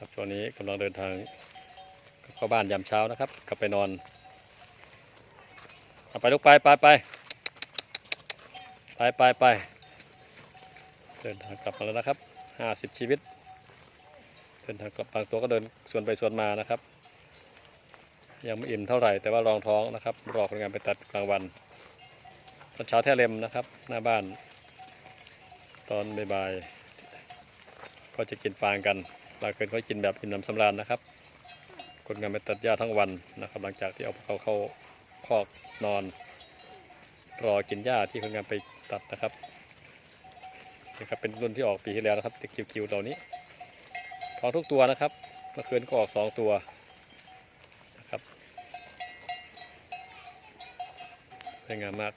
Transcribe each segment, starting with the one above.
ครับช่วงนี้กำลังเดินทางเข้าบ้านยามเช้านะครับ กลับไปนอนเอาไปลูกไปไปไปไปไปไปเดินทางกลับมาแล้วนะครับห้าสิบชีวิต เดินทางกลับบางตัวก็เดินส่วนไปส่วนมานะครับ ยังไม่อิ่มเท่าไหร่แต่ว่ารองท้องนะครับ รอคนงานไปตัดกลางวันตอนเช้าแท่เล็มนะครับ หน้าบ้าน ตอนบ่ายๆก็จะกินฟางกัน บางคืนก็กินแบบอิ่มน้ำสำราญนะครับ คนงานไปตัดหญ้าทั้งวันนะครับ หลังจากที่เอาเขาเข้าคอกนอน รอกินหญ้าที่คนงานไปตัดนะครับนี่ครับเป็นรุ่นที่ออกปีที่แล้วนะครับติดคิวๆเหล่านี้ท้องทุกตัวนะครับเมื่อคืนก็ออกสองตัวนะครับสวยงามมาก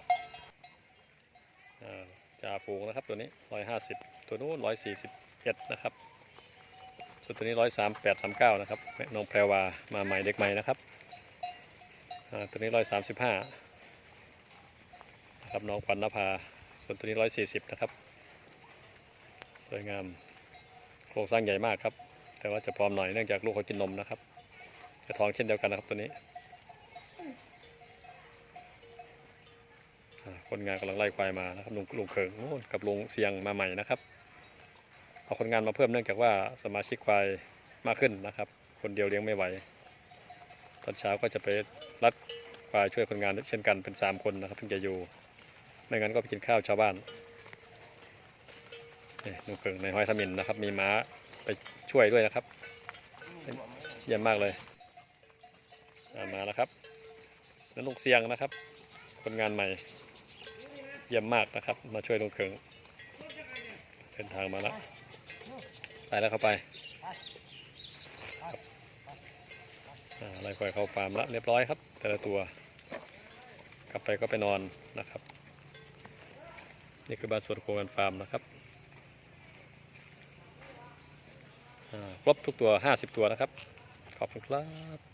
อ่าจ่าฝูงนะครับตัวนี้ร้อยห้าสิบตัวนู้นร้อยสี่สิบเอ็ดนะครับ ส่วนตัวนี้ร้อยสามแปดสามเก้านะครับน้องแพรวามาใหม่เด็กใหม่นะครับตัวนี้ร้อยสามสิบห้านะครับน้องขวัญนภา ส่วนตัวนี้ร้อยสี่สิบนะครับ สวยงามโครงสร้างใหญ่มากครับ แต่ว่าจะพร้อมหน่อยเนื่องจากลูกเขากินนมนะครับจะท้องเช่นเดียวกันนะครับตัวนี้คนงานกำลังไล่ควายมานะครับลุงลุงเขิงกับลุงเสียงมาใหม่นะครับ เอาคนงานมาเพิ่มเนื่องจากว่าสมาชิกควายมากขึ้นนะครับ คนเดียวเลี้ยงไม่ไหว ตอนเช้าก็จะไปรัดควายช่วยคนงานเช่นกันเป็นสามคนนะครับถึงจะอยู่ไม่งั้นก็ไปกินข้าวชาวบ้านนี่ลุงเพิงในห้อยทมินนะครับ มีม้าไปช่วยด้วยนะครับเยี่ยมมากเลยมาแล้วครับนั่นลุงเสียงนะครับ คนงานใหม่ เยี่ยมมากนะครับ มาช่วยลุงเคิงเดินทางมาแล้ว ไปแล้วเข้าไปอ่าไล่ควายเข้าฟาร์มแล้วเรียบร้อยครับ แต่ละตัว กลับไปก็ไปนอนนะครับ นี่คือบ้านสวนโคกันฟาร์มนะครับครบทุกตัว 50 ตัวนะครับ ขอบคุณครับ